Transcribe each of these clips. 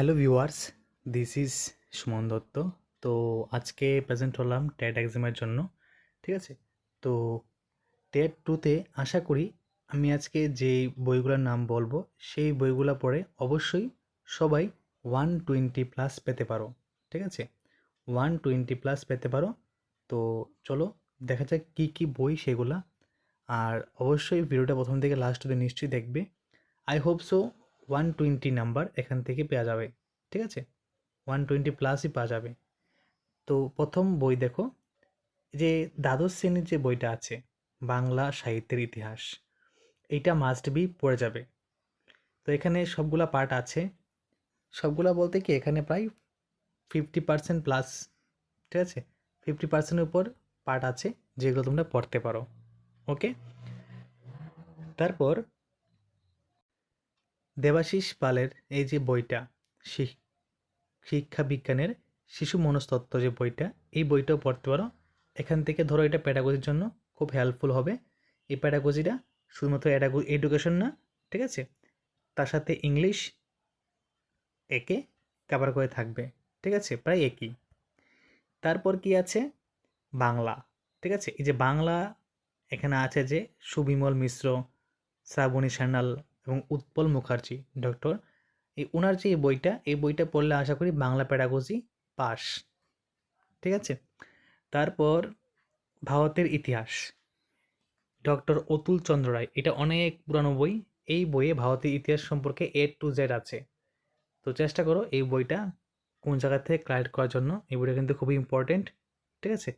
Hello viewers this is Suman Dutta তো আজকে present হলাম টেট এক্সামের জন্য, ঠিক আছে? তো টেট টুতে আশা করি আমি আজকে যে বইগুলোর নাম বলব, সেই বইগুলো পড়ে অবশ্যই সবাই ওয়ান টোয়েন্টি প্লাস পেতে পারো, ঠিক আছে? ওয়ান টোয়েন্টি প্লাস পেতে পারো। তো চলো, দেখা যাক কী কী বই সেগুলা। আর অবশ্যই ভিডিওটা প্রথম থেকে লাস্ট অব্দি নিশ্চয়ই দেখবে। I hope so one twenty number এখান থেকে পাওয়া যাবে, ঠিক আছে? ওয়ান টোয়েন্টি প্লাসই পাওয়া যাবে। তো প্রথম বই দেখো, যে দ্বাদশ শ্রেণির যে বইটা আছে, বাংলা সাহিত্যের ইতিহাস, এইটা মাস্ট বি পড়ে যাবে। তো এখানে সবগুলা পার্ট আছে। সবগুলা বলতে কি, এখানে প্রায় ফিফটি পার্সেন্ট প্লাস ঠিক আছে? ফিফটি পার্সেন্টের উপর পার্ট আছে, যেগুলো তোমরা পড়তে পারো। ওকে তারপর দেবাশিস পালের এই যে বইটা শিক্ষা বিজ্ঞানের শিশু মনস্তত্ত্ব যে বইটা, এই বইটাও পড়তে পারো। এখান থেকে ধরো এটা প্যাডাগজির জন্য খুব হেল্পফুল হবে। এই প্যাডাগজিটা শুধুমাত্র এডুকেশন না, ঠিক আছে? তার সাথে ইংলিশ একে কাভার করে থাকবে, ঠিক আছে? প্রায় একই। তারপর কি আছে? বাংলা, ঠিক আছে? এই যে বাংলা এখানে আছে যে সুবিমল মিশ্র, শ্রাবণী সান্যাল এবং উৎপল মুখার্জি ডক্টর এই ওনার যে এই বইটা এই বইটা পড়লে আশা করি বাংলা প্যাডাগজি পাস ঠিক আছে? তারপর ভারতের ইতিহাস। ডক্টর অতুল চন্দ্র রায়, এটা অনেক পুরানো বই। এই বইয়ে ভারতের ইতিহাস সম্পর্কে এ টু জেড আছে। তো চেষ্টা করো এই বইটা কোন জায়গা থেকে কালেক্ট করার জন্য। এই বইটা কিন্তু খুবই ইম্পর্টেন্ট ঠিক আছে?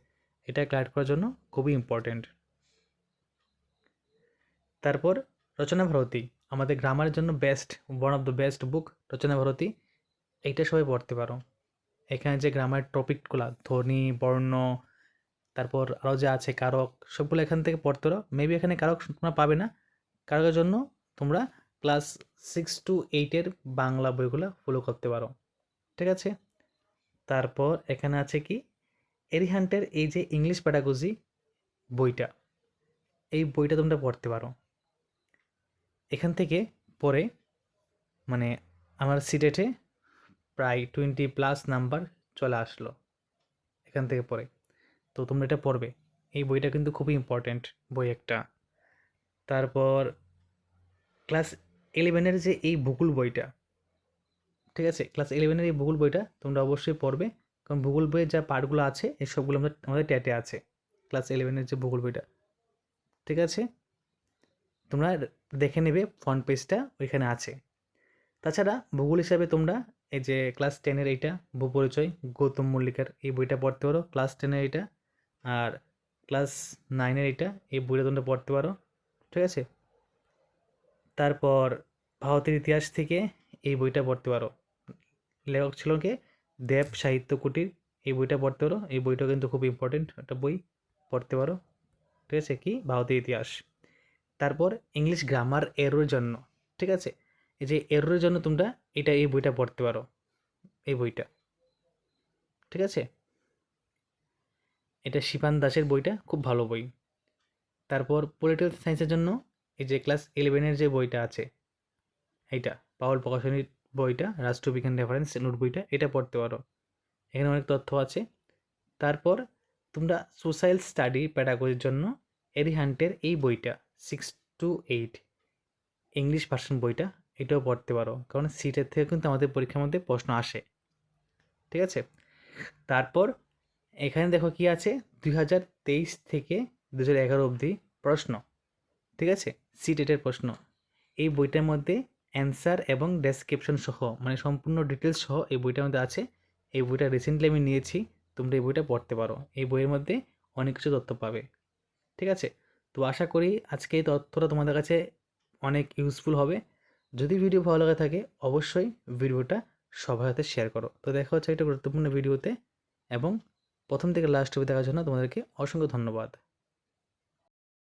এটা কালেক্ট করার জন্য খুবই ইম্পর্টেন্ট তারপর রচনা ভারতী। আমাদের গ্রামারের জন্য best one of the best book Rachana Bharati, এইটা সবাই পড়তে পারো। এখানে যে গ্রামার টপিকগুলো ধ্বনি, বর্ণ, তারপর আরও যে আছে, কারক, সবগুলো এখান থেকে পড়তে পারো। মেবি এখানে কারক তোমরা পাবে না। কারকের জন্য তোমরা ক্লাস সিক্স টু এইটের বাংলা বইগুলো ফলো করতে পারো। ঠিক আছে? তারপর এখানে আছে কি? এরিহান্টের এই যে ইংলিশ প্যাডাগজি বইটা, এই বইটা তোমরা পড়তে পারো। এখান থেকে পরে মানে আমার সিটেটে প্রায় টোয়েন্টি প্লাস নাম্বার চলে আসলো এখান থেকে পরে। তো তোমরা এটা পড়বে। এই বইটা কিন্তু খুবই ইম্পর্ট্যান্ট বই একটা। তারপর ক্লাস ইলেভেনের যে এই ভূগোল বইটা, ঠিক আছে? ক্লাস ইলেভেনের এই ভূগোল বইটা তোমরা অবশ্যই পড়বে। কারণ ভূগোল বইয়ের যা পার্টগুলো আছে এই সবগুলো আমাদের আমাদের ট্যাটে আছে ক্লাস ইলেভেনের যে ভূগোল বইটা। ঠিক আছে? তোমরা দেখে নেবে ফ্রন্ট পেজটা ওইখানে আছে। তাছাড়া ভূগোল হিসাবে তোমরা এই যে ক্লাস টেনের এইটা, ভূপরিচয়, গৌতম মল্লিকার এই বইটা পড়তে পারো। ক্লাস টেনের এইটা আর ক্লাস নাইনের এইটা, এই বইটা তোমরা পড়তে পারো। ঠিক আছে? তারপর ভারতের ইতিহাস থেকে এই বইটা পড়তে পারো। লেখক ছিল কে? দেব সাহিত্য কুটির, এই বইটা পড়তে পারো। এই বইটা কিন্তু খুব ইম্পর্টেন্ট একটা বই, পড়তে পারো। ঠিক আছে? কি? ভারতের ইতিহাস। তারপর ইংলিশ গ্রামার এরোর জন্য, ঠিক আছে? এই যে এরোর জন্য তোমরা এটা এই বইটা পড়তে পারো, এই বইটা, ঠিক আছে? এটা শিপান দাসের বইটা, খুব ভালো বই। তারপর পলিটিক্যাল সায়েন্সের জন্য এই যে ক্লাস ইলেভেনের যে বইটা আছে, এইটা পাওয়াল প্রকাশনীর বইটা, রাষ্ট্রবিজ্ঞান রেফারেন্স নোট বইটা, এটা পড়তে পারো। এখানে অনেক তথ্য আছে। তারপর তোমরা সোশ্যাল স্টাডি প্যাডাগোজির জন্য এরিহান্টের এই বইটা six two eight English version বইটা, এটাও পড়তে পারো। কারণ সিটের থেকে কিন্তু আমাদের পরীক্ষার মধ্যে প্রশ্ন আসে। ঠিক আছে? তারপর এখানে দেখো কি আছে? দুই হাজার তেইশ থেকে দু হাজার এগারো অবধি প্রশ্ন। ঠিক আছে? সিটেটের প্রশ্ন। এই বইটার মধ্যে অ্যান্সার এবং ডেসক্রিপশন সহ মানে সম্পূর্ণ ডিটেলস সহ এই বইটার মধ্যে আছে। এই বইটা রিসেন্টলি আমি নিয়েছি, তোমরা এই বইটা পড়তে পারো। এই বইয়ের মধ্যে অনেক কিছু তথ্য পাবে। ঠিক আছে? তো আশা করি আজকে এই তথ্যটা তোমাদের কাছে অনেক ইউজফুল হবে। যদি ভিডিও ভালো লাগে থাকে, অবশ্যই ভিডিওটা সবার সাথে শেয়ার করো। তো দেখা হচ্ছে একটা গুরুত্বপূর্ণ ভিডিওতে এবং প্রথম থেকে লাস্ট অবধি দেখার জন্য তোমাদেরকে অসংখ্য ধন্যবাদ।